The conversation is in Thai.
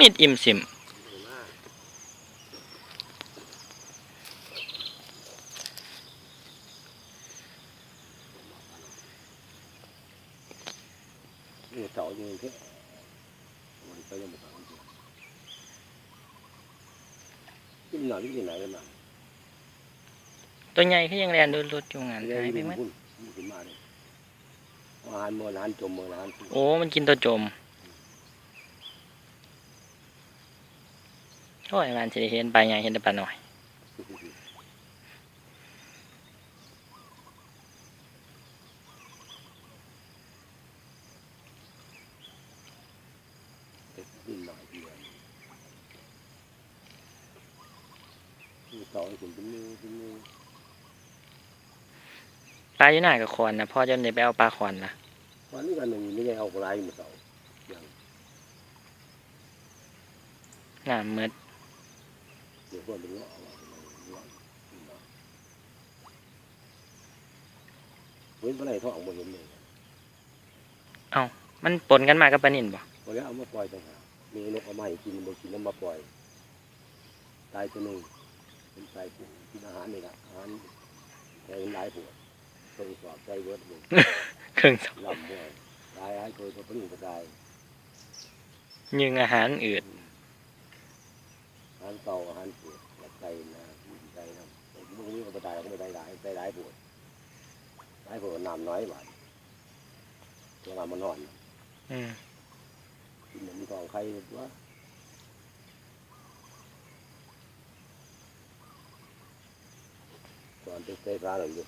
มิดอิ่มซิมเสาอยู่แค่มันไปยังไม่ถึงที่มันหนาที่ไหนกันมาตัวใหญ่เขายังแลนดูรถอยู่งานหายไปมั้ยพุ่มันขึ้นมาเลยอาหารเมื่อหารจมเมื่อหารโอ้ มันกินตัวจม โอ้ยมันสิได้เห็นปลาใหญ่เห็นแต่ปลาน้อยนี่หน่อยเดียวนี่เสาขึ้นเป็นมือเป็นมือปลาอยู่หน้ากับคอนนะพ่อจนได้ไปเอาปลาคอนละวันนี้กันหนึ่งไม่ได้เอาอะไรมาเสาหน้ามืดเดี๋ยวพวกเป็นเงาะเอา เงาะเว้นไปไหนท้องบ่เห็นเลยมันปนกันมากับปลานิ่นบ่พอแล้วเอามาปล่อยต่างหากมีนกเอามาให้กินบ่กินแล้วมาปล่อย ตายตัวหนึ่งเป็นสายผู้กินอาหารนี่ละอาหารแต่เป็นหลายผัวเคยสอบใจเวิร์ดหนึ่งเครื่องสลำด้วยตายหลายเคยก็ปลิ้งก็ตายยิงอาหารอืดอา หารเก่าอาหารปวดหลับใจนะใจนะพวกนี้ก็ไม่ตายก็ไม่ได้หลายใจหลายปวดหลายปวดน้ำน้อยบาดตัวน้ำมันนอนอืมกินมันทองใครวะตอนเป็นเตะปลาหน่อยอยู่